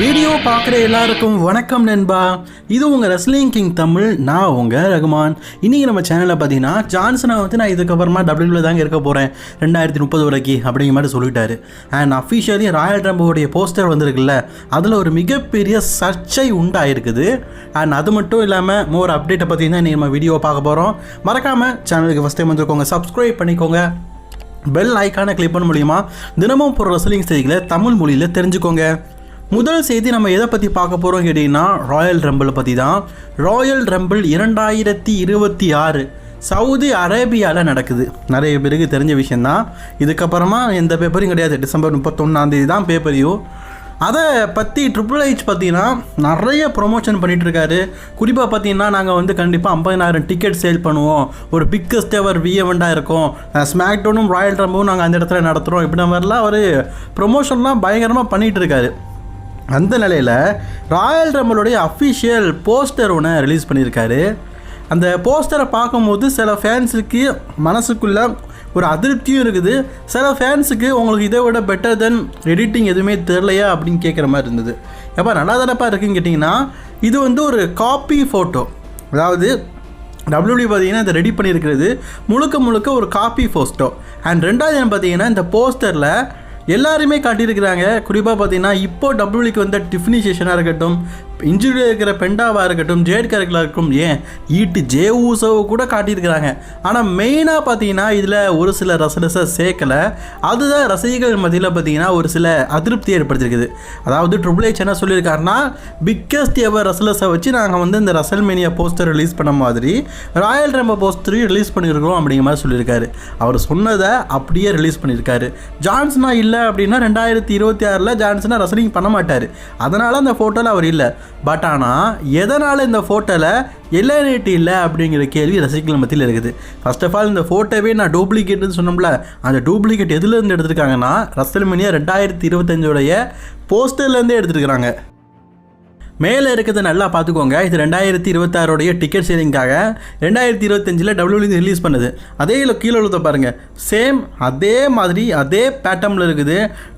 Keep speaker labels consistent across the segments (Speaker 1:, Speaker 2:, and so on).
Speaker 1: Video பார்க்குற எல்லாருக்கும் வணக்கம் நண்பா. இது உங்கள் ரெஸ்லிங் கிங் தமிழ் நான் உங்கள் ரகுமான். இன்றைக்கி நம்ம சேனலில் பார்த்தீங்கன்னா ஜான்சனை வந்து நான் இதுக்கப்புறமா டபிள்யூவில் தாங்க இருக்க போகிறேன் ரெண்டாயிரத்தி முப்பது வரைக்கும் அப்படிங்கிற மாதிரி சொல்லிட்டாரு. அண்ட் அஃபிஷியலி ராயல் ட்ரம்போடைய போஸ்டர் வந்திருக்குல்ல அதில் ஒரு மிகப்பெரிய சர்ச்சை உண்டாயிருக்குது. அண்ட் அது மட்டும் இல்லாமல் மோர் அப்டேட்டை பார்த்தீங்கன்னா இன்றைக்கி நம்ம வீடியோ பார்க்க போகிறோம் மறக்காமல் சேனலுக்கு ஃபஸ்ட் டைம் வந்துருக்கோங்க சப்ஸ்கிரைப் பண்ணிக்கோங்க. பெல் ஐக்கானை கிளிக் பண்ண முடியுமா தினமும் போகிற ரெஸ்லிங் செய்திகளை தமிழ் மொழியில் தெரிஞ்சுக்கோங்க. முதல் செய்தி நம்ம எதை பற்றி பார்க்க போகிறோம் கேட்டிங்கன்னா ராயல் ரம்பிளை பற்றி தான். ராயல் ரம்பிள் இரண்டாயிரத்தி இருபத்தி ஆறு சவுதி அரேபியாவில் நடக்குது. நிறைய பேருக்கு தெரிஞ்ச விஷயந்தான் இதுக்கப்புறமா எந்த பேப்பரும் கிடையாது. டிசம்பர் முப்பத்தொன்னாந்தேதி தான் பேப்பரையும் அதை பற்றி ட்ரிபிள் ஹெச் பார்த்தீங்கன்னா நிறைய ப்ரொமோஷன் பண்ணிகிட்ருக்காரு குறிப்பாக பார்த்தீங்கன்னா நாங்கள் வந்து கண்டிப்பாக ஐம்பதினாயிரம் டிக்கெட் சேல் பண்ணுவோம். ஒரு பிக்கஸ்ட் எவர் விஎவெண்டாக இருக்கும். ஸ்மாக் டவுனும் ராயல் ரம்பும் நாங்கள் அந்த இடத்துல நடத்துகிறோம் இப்படி மாதிரிலாம் ஒரு ப்ரொமோஷன்லாம் பயங்கரமாக பண்ணிகிட்டு இருக்காரு. அந்த நிலையில் ராயல் ரம்பலுடைய அஃபிஷியல் போஸ்டர் ஒன்று ரிலீஸ் பண்ணியிருக்காரு. அந்த போஸ்டரை பார்க்கும்போது சில ஃபேன்ஸுக்கு மனசுக்குள்ள ஒரு அதிருப்தியும் இருக்குது. சில ஃபேன்ஸுக்கு உங்களுக்கு இதை விட பெட்டர் தென் எடிட்டிங் எதுவுமே தெரிலையா அப்படின்னு கேட்குற மாதிரி இருந்தது. எப்போ நல்லா தானப்பா இருக்குன்னு கேட்டிங்கன்னா இது வந்து ஒரு காப்பி ஃபோட்டோ அதாவது டபிள்யூடி பார்த்தீங்கன்னா இதை ரெடி பண்ணியிருக்கிறது முழுக்க முழுக்க ஒரு காப்பி போஸ்டோ அண்ட் ரெண்டாவது என்ன பார்த்தீங்கன்னா இந்த போஸ்டரில் எல்லாருமே காட்டியிருக்கிறாங்க. குறிப்பாக பார்த்தீங்கன்னா இப்போ டபிள்யூக்கு வந்த டிஃபினிசேஷனாக இருக்கட்டும் இன்ஜுரியில் இருக்கிற பெண்டாவாக இருக்கட்டும் ஜேட் கரெக்டாக இருக்கட்டும் ஏன்? ஈட்டு ஜே ஊசோவை கூட காட்டியிருக்கிறாங்க. ஆனால் மெயினாக பார்த்தீங்கன்னா இதில் ஒரு சில ரசரசை சேர்க்கலை. அதுதான் ரசிகர்கள் மத்தியில் பார்த்தீங்கன்னா ஒரு சில அதிருப்தி ஏற்படுத்தியிருக்குது. அதாவது ட்ரிபிள் ஹெச் என்ன சொல்லியிருக்காருன்னா பிக்கஸ்ட் எவர் ரசலஸை வச்சு நாங்கள் வந்து இந்த ரசல் மேனியா போஸ்டர் ரிலீஸ் பண்ண மாதிரி ராயல் ரம்ப போஸ்டரையும் ரிலீஸ் பண்ணியிருக்கிறோம் அப்படிங்கிற மாதிரி சொல்லியிருக்காரு. அவர் சொன்னதை அப்படியே ரிலீஸ் பண்ணியிருக்காரு. ஜான்சனா இல்லை அப்படின்னா ரெண்டாயிரத்தி இருபத்தி ஆறில் ஜான்சனா ரசலிங் பண்ண மாட்டார். அதனால் அந்த ஃபோட்டோவில் அவர் இல்லை. பட் ஆனால் எதனால் இந்த ஃபோட்டோவில் எல்ஐநைட் இல்லை அப்படிங்கிற கேள்வி ரசிகர்கள் மத்தியில் இருக்குது. ஃபர்ஸ்ட் ஆஃப் ஆல் இந்த ஃபோட்டோவே நான் டூப்ளிகேட்னு சொன்னோம்ல அந்த டூப்ளிகேட் எதுலேருந்து எடுத்திருக்காங்கன்னா ரசல்மேனியா ரெண்டாயிரத்தி இருபத்தஞ்சோடைய போஸ்டர்லேருந்தே எடுத்துருக்கிறாங்க. மேலே இருக்கிறத நல்லா பார்த்துக்கோங்க. இது ரெண்டாயிரத்தி இருபத்தாறுடைய டிக்கெட் சேலிங்காக ரெண்டாயிரத்தி இருபத்தஞ்சில் டபிள்யூ ரிலீஸ் பண்ணுது. அதே இல்லை கீழே உள்ளதை பாருங்கள் சேம் அதே மாதிரி அதே பேட்டர்னில் இருக்குது.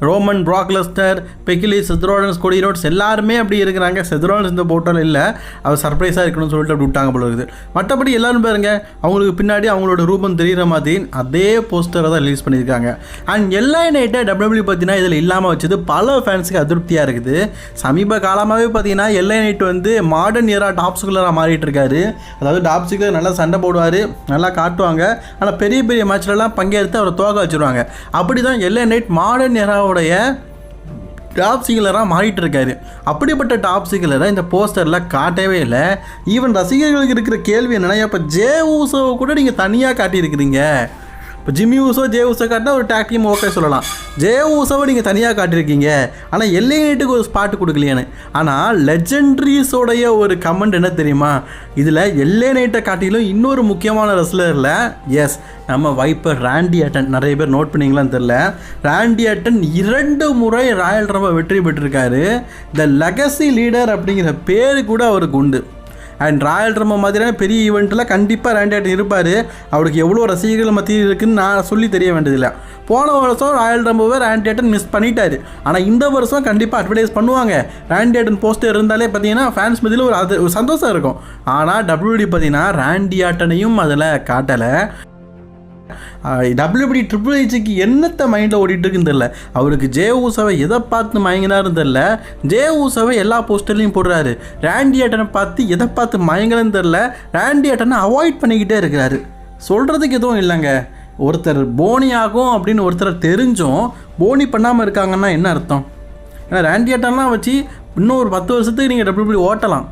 Speaker 1: ரோமன் ப்ராக்லஸ்டர் பெக்கிலி செத்ரோடன்ஸ் கொடி ரோட்ஸ் எல்லாருமே அப்படி இருக்கிறாங்க. செத்ரோடன்ஸ் இந்த போட்டோவில் இல்லை. அவர் சர்ப்ரைஸாக இருக்கணும்னு சொல்லிட்டு அப்படி விட்டாங்க போல இருக்குது. மற்றபடி எல்லாரும் பாருங்க அவங்களுக்கு பின்னாடி அவங்களோட ரூபம் தெரிகிற மாதிரி அதே போஸ்டரை தான் ரிலீஸ் பண்ணியிருக்காங்க. அண்ட் எல்லா நைட்டை டபிள்யூபிள்யூ பார்த்தீங்கன்னா இதில் இல்லாமல் வச்சது பல ஃபேன்ஸுக்கு அதிருப்தியாக இருக்குது. சமீப காலமாகவே பார்த்தீங்கன்னா எல்லை நைட் வந்து மாடர்ன் இயரா டாப் சிகுலராக மாறிட்டு இருக்காரு அதாவது டாப் சிகுலர் நல்லா சண்டை போடுவார் நல்லா காட்டுவாங்க. ஆனால் பெரிய பெரிய மேட்ச்லலாம் பங்கேற்று அவரை தோக வச்சுருவாங்க. அப்படி தான் எல்லை நைட் மாடர்ன் இயராவுடைய டாப் சிங்கிலராக மாறிட்டு இருக்காரு அப்படிப்பட்ட டாப் சிங்கிலரை இந்த போஸ்டரில் காட்டவே இல்லை. ஈவன் ரசிகர்களுக்கு இருக்கிற கேள்வி என்னென்னா இப்போ ஜே ஊசோவை கூட நீங்கள் தனியாக காட்டியிருக்கிறீங்க? இப்போ ஜிம்மி ஊசோ ஜே ஊசோ காட்டினா ஒரு டேக் டீம் ஓகே சொல்லலாம். ஜே ஊசோவை நீங்கள் தனியாக காட்டியிருக்கீங்க ஆனால் எல்லை நைட்டுக்கு ஒரு ஸ்பாட் கொடுக்கலையான்னு. ஆனால் லெஜெண்ட்ரிஸோடைய ஒரு கமெண்ட் என்ன தெரியுமா? இதில் எல்லை நைட்டை காட்டிலும் இன்னொரு முக்கியமான ரெஸ்லரில் எஸ் நம்ம வைப்பர் ராண்டி அட்டன் நிறைய பேர் நோட் பண்ணீங்களான்னு தெரில ராண்டி அட்டன் இரண்டு முறை ராயல் ரம்ப வெற்றி பெற்றிருக்காரு. த லெகசி லீடர் அப்படிங்கிற பேர் கூட அவருக்கு உண்டு. அண்ட் ராயல் ட்ரம்ம மாதிரியான பெரிய ஈவெண்ட்டில் கண்டிப்பாக ராண்டி இருப்பார். அவருக்கு எவ்வளோ ரசிகர்கள் மத்தியில் இருக்குதுன்னு நான் சொல்லி தெரிய வேண்டியதில்லை. போன வருஷம் ராயல் ட்ரம்பவே ராண்டி மிஸ் பண்ணிட்டாரு. ஆனால் இந்த வருஷம் கண்டிப்பாக அட்வர்டைஸ் பண்ணுவாங்க. ரேண்டேட்டன் போஸ்டர் இருந்தாலே பார்த்தீங்கன்னா ஃபேன்ஸ் மத்தியில் ஒரு அது ஒரு சந்தோஷம் இருக்கும். ஆனால் டபிள்யூடி பார்த்தீங்கன்னா ரேண்டி ஆட்டனையும் அதில் காட்டலை. டபிள்யூபிடி ட்ரிபிள் ஹெச்சுக்கு என்னத்த மைண்டில் ஓடிட்டு இருக்குன்னு தெரில அவருக்கு ஜே ஊசாவை எதை பார்த்து மயங்கினாருன்னு தெரில ஜே ஊசாவை எல்லா போஸ்டர்லையும் போடுறாரு. ரேண்டி அட்டனை பார்த்து எதை பார்த்து மயங்கலன்னு தெரில ரேண்டி அட்டனை அவாய்ட் பண்ணிக்கிட்டே இருக்கிறாரு. சொல்கிறதுக்கு எதுவும் இல்லைங்க. ஒருத்தர் போனி ஆகும் அப்படின்னு ஒருத்தர் தெரிஞ்சும் போனி பண்ணாமல் இருக்காங்கன்னா என்ன அர்த்தம்? ஏன்னா ரேண்டி அட்டன்லாம் வச்சு இன்னும் ஒரு பத்து வருஷத்துக்கு நீங்கள் டபிள்யூபிடி ஓட்டலாம்.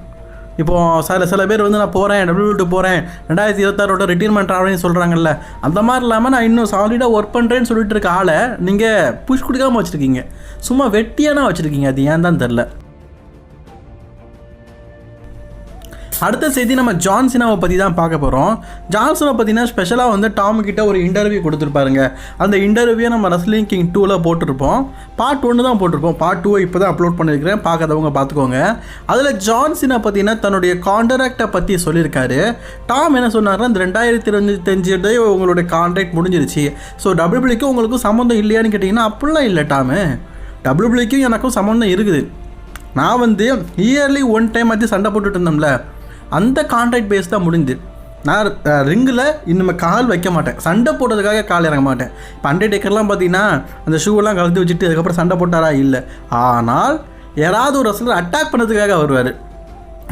Speaker 1: இப்போ சில சில பேர் வந்து நான் போகிறேன் டபிள்யூ விட்டு போகிறேன் ரெண்டாயிரத்தி இருபத்தாறோட ரிட்டைர்மெண்ட் ஆகிறேன்னு சொல்கிறாங்கல்ல அந்த மாதிரி இல்லாமல் நான் இன்னும் சாலிடாக ஒர்க் பண்ணுறேன்னு சொல்லிட்டு இருக்க ஆளை நீங்கள் புஷ் கொடுக்காமல் வச்சுருக்கீங்க. சும்மா வெட்டியானா வச்சுருக்கீங்க அது ஏன் தான் தெரில அடுத்த செய்தி நம்ம ஜான்சினாவை பற்றி தான் பார்க்க போகிறோம் ஜான்சனை பார்த்தீங்கன்னா ஸ்பெஷலாக வந்து டாம் கிட்ட ஒரு இன்டர்வியூ கொடுத்துருப்பாருங்க. அந்த இன்டர்வியூ நம்ம ரஸ்லிங் கிங் டூவில் போட்டிருப்போம். பார்ட் ஒன்று தான் போட்டிருப்போம். பார்ட் டூவை இப்போ தான் அப்லோட் பண்ணியிருக்கிறேன். பார்க்காதவங்க பார்த்துக்கோங்க. அதில் ஜான்சினா பார்த்தீங்கன்னா தன்னுடைய கான்ட்ராக்டை பற்றி சொல்லியிருக்காரு. டாம் என்ன சொன்னார்னா இந்த ரெண்டாயிரத்தி இருபத்தஞ்சு உங்களுடைய கான்ட்ராக்ட் முடிஞ்சிருச்சு. ஸோ டபிள்யூபிள்யூக்கும் உங்களுக்கும் சம்மந்தம் இல்லையான்னு கேட்டிங்கன்னா அப்படிலாம் இல்லை டாமு டபிள்யூபிள்யூக்கும் எனக்கும் சம்மந்தம் இருக்குது. நான் வந்து இயர்லி ஒன் டைம் மாதிரி சண்டை போட்டுட்டு இருந்தோம்ல அந்த கான்ட்ராக்ட் பேஸ் தான் முடிஞ்சு. நான் ரிங்கில் இன்னும் கால் வைக்க மாட்டேன். சண்டை போடுறதுக்காக கால் இறங்க மாட்டேன். இப்போ அண்டர்டேக்கர்லாம் பார்த்தீங்கன்னா அந்த ஷூவெல்லாம் கலந்து வச்சுட்டு அதுக்கப்புறம் சண்டை போட்டாரா? இல்லை. ஆனால் யாராவது ஒரு ரசலர் அட்டாக் பண்ணதுக்காக வருவார்.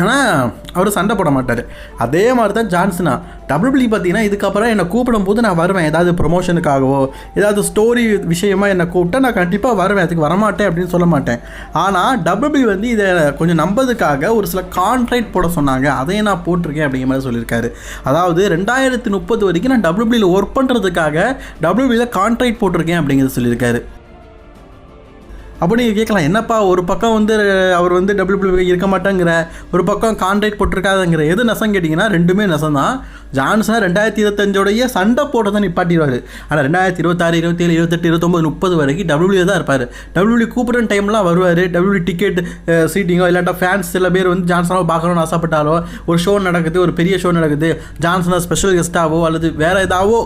Speaker 1: ஆனால் அவர் சண்டை போட மாட்டார். அதே மாதிரி தான் ஜான்சனா டபிள்யூபிள்யூ பார்த்தீங்கன்னா இதுக்கப்புறம் என்னை கூப்பிடும் போது நான் வருவேன். ஏதாவது ப்ரொமோஷனுக்காகவோ ஏதாவது ஸ்டோரி விஷயமா என்னை கூப்பிட்டா நான் கண்டிப்பாக வருவேன். அதுக்கு வரமாட்டேன் அப்படின்னு சொல்ல மாட்டேன். ஆனால் டபிள்யூபிள்யூ வந்து இதை கொஞ்சம் நம்பதுக்காக ஒரு சில கான்ட்ராக்ட் போட சொன்னாங்க. அதையும் நான் போட்டிருக்கேன் அப்படிங்கிற மாதிரி சொல்லியிருக்காரு. அதாவது ரெண்டாயிரத்தி முப்பது வரைக்கும் நான் டபிள்யூபிள்யூவில் ஒர்க் பண்ணுறதுக்காக டபிள்யூபிள்யூவில் கான்ட்ராக்ட் போட்டிருக்கேன் அப்படிங்கிறத சொல்லியிருக்காரு. அப்போ நீங்கள் கேட்கலாம். என்னப்பா ஒரு பக்கம் வந்து அவர் வந்து டபிள்யூபிள்யூ இருக்க மாட்டேங்கிற ஒரு பக்கம் கான்ட்ராக்ட் போட்டிருக்காதுங்கிற எது நெசம் கேட்டிங்கன்னா ரெண்டுமே நெசம் தான் ஜான்சன் ரெண்டாயிரத்தி இருபத்தஞ்சோடைய சண்டை போட்டதை நிப்பாட்டிடுவார். ஆனால் ரெண்டாயிரத்தி இருபத்தாறு இருபத்தேழு இருபத்தெட்டு இருபத்தொம்பது முப்பது வரைக்கும் டபிள்யூ தான் இருப்பார். டபிள்யூ கூப்பிட்ற டைம்லாம் வருவார். டபிள்யூ டிக்கெட் சீட்டிங்கோ இல்லாட்டா ஃபேன்ஸ் சில பேர் வந்து ஜான்சனாக பார்க்கணும்னு ஆசைப்பட்டாலோ ஒரு ஷோ நடக்குது ஒரு பெரிய ஷோ நடக்குது ஜான்சனாக ஸ்பெஷல் கெஸ்ட்டாவோ அல்லது வேறு ஏதாவோ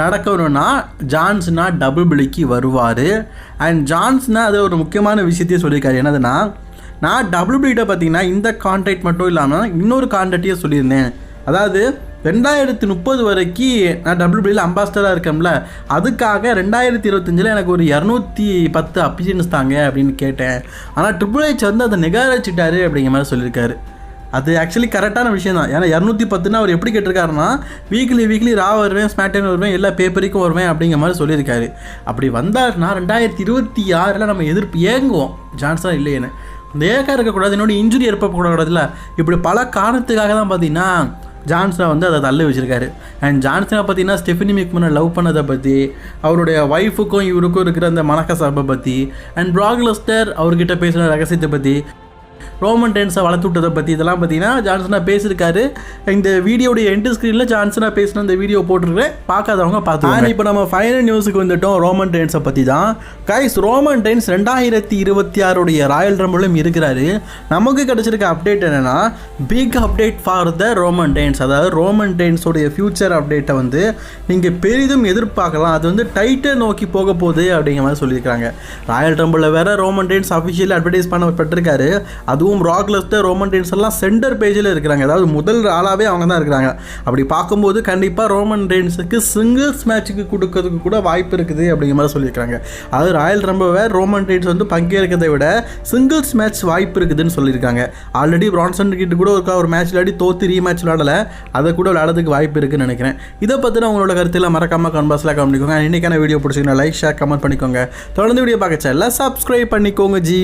Speaker 1: நடக்கணும்னா ஜான்சனா டபுள் பிளிக்கு வருவார். அண்ட் ஜான்ஸ்னா அது ஒரு முக்கியமான விஷயத்தையும் சொல்லியிருக்காரு. என்னதுன்னா நான் டபிள்யூபிள்யூட்ட பார்த்தீங்கன்னா இந்த கான்ட்ராக்ட் மட்டும் இல்லாமல் இன்னொரு கான்ட்ராக்டையும் சொல்லியிருந்தேன். அதாவது ரெண்டாயிரத்தி முப்பது வரைக்கும் நான் டபிள்யூபிள்யூல அம்பாஸ்டராக இருக்கேன்ல அதுக்காக ரெண்டாயிரத்தி இருபத்தஞ்சில் எனக்கு ஒரு இரநூத்தி பத்து அப்பியன்ஸ் தாங்க அப்படின்னு கேட்டேன். ஆனால் ட்ரிபிள் ஹெச் வந்து அதை நிகாரிச்சிட்டாரு அப்படிங்கிற மாதிரி சொல்லியிருக்காரு. அது ஆக்சுவலி கரெக்டான விஷயம் தான். ஏன்னா இரநூத்தி பத்துனா அவர் எப்படி கேட்டிருக்காருன்னா வீக்லி வீக்லி ரா வருவேன் ஸ்மாட்டன் வருவேன் எல்லா பேப்பருக்கும் வருவேன் அப்படிங்கிற மாதிரி சொல்லியிருக்காரு. அப்படி வந்தாருன்னா ரெண்டாயிரத்தி இருபத்தி ஆறில் நம்ம எதிர்ப்பு ஏங்குவோம். ஜான்சன் இல்லையேன்னு. இந்த ஏக்கா இருக்கக்கூடாது என்னோட இன்ஜுரி ஏற்படக்கூடாதுல இப்படி பல காரணத்துக்காக தான் பார்த்தீங்கன்னா ஜான்சனை வந்து அதை தள்ளி வச்சுருக்காரு. அண்ட் ஜான்சனை பார்த்தீங்கன்னா ஸ்டெஃபினி மிக்மனை லவ் பண்ணதை பற்றி அவருடைய ஒய்ஃபுக்கும் இவருக்கும் இருக்கிற அந்த மனக்கசாப்பை பற்றி அண்ட் ப்ராக்லஸ்டர் அவர்கிட்ட பேசுகிற ரகசியத்தை பற்றி ரோமன் டென்ஸை வளர்த்து விட்டதை பற்றி இதெல்லாம் பார்த்தீங்கன்னா ஜான்சனாக பேசியிருக்காரு. இந்த வீடியோடைய எண்டு ஸ்க்ரீனில் ஜான்சனாக பேசின அந்த வீடியோ போட்டிருக்கிறேன். பார்க்காதவங்க பார்த்து இப்போ நம்ம ஃபைனல் நியூஸுக்கு வந்துட்டோம் ரோமன் டென்ஸை பற்றி தான். கைஸ் ரோமன் டென்ஸ் ரெண்டாயிரத்தி இருபத்தி ஆறுடைய ராயல் ரம்பிளும் இருக்கிறாரு. நமக்கு கிடச்சிருக்க அப்டேட் என்னென்னா big update for the Roman Reigns அதாவது ரோமன் டென்ஸோடைய ஃபியூச்சர் அப்டேட்டை வந்து நீங்கள் பெரிதும் எதிர்பார்க்கலாம். அது வந்து டைட்டை நோக்கி போக போகுது அப்படிங்கிற மாதிரி சொல்லியிருக்காங்க. ராயல் ரம்பிளில் வேற ரோமன் டென்ஸ் அஃபிஷியல் அட்வர்டைஸ் பண்ணப்பட்டிருக்காரு. அதுவும் ராக்லஸ்டர் ரோமன் டென்ஸ் எல்லாம் சென்டர் பேஜில் இருக்கிறாங்க. அதாவது முதல் ஆளாகவே அவங்க தான் இருக்கிறாங்க. அப்படி பார்க்கும்போது கண்டிப்பாக ரோமன் ரெயின்ஸுக்கு சிங்கிள்ஸ் மேட்ச்சுக்கு கொடுக்கறதுக்கு கூட வாய்ப்பு இருக்குது அப்படிங்கிற மாதிரி சொல்லியிருக்காங்க அது ராயல் ரம்பவே ரோமன் ரெயின்ஸ் வந்து பங்கேற்கிறதை விட சிங்கிள்ஸ் மேட்ச் வாய்ப்பு இருக்குதுன்னு சொல்லியிருக்காங்க. ஆல்ரெடி பிரான்சன் கிட்ட கூட ஒரு ஒரு மேட்ச் விளையாடி தோத்து ரீ மேட்ச் விளாடலை அதை கூட விளையாடுறதுக்கு வாய்ப்பு இருக்குன்னு நினைக்கிறேன். இதை பற்றின உங்களோட கருத்தில் மறக்காம கன்பாஸில் கவனிக்கோங்க இன்னைக்கான வீடியோ பிடிச்சிங்கன்னா லைக் ஷேர் கமெண்ட் பண்ணிக்கோங்க. தொடர்ந்து வீடியோ பார்க்க சேனல சப்ஸ்கிரைப் பண்ணிக்கோங்க ஜி.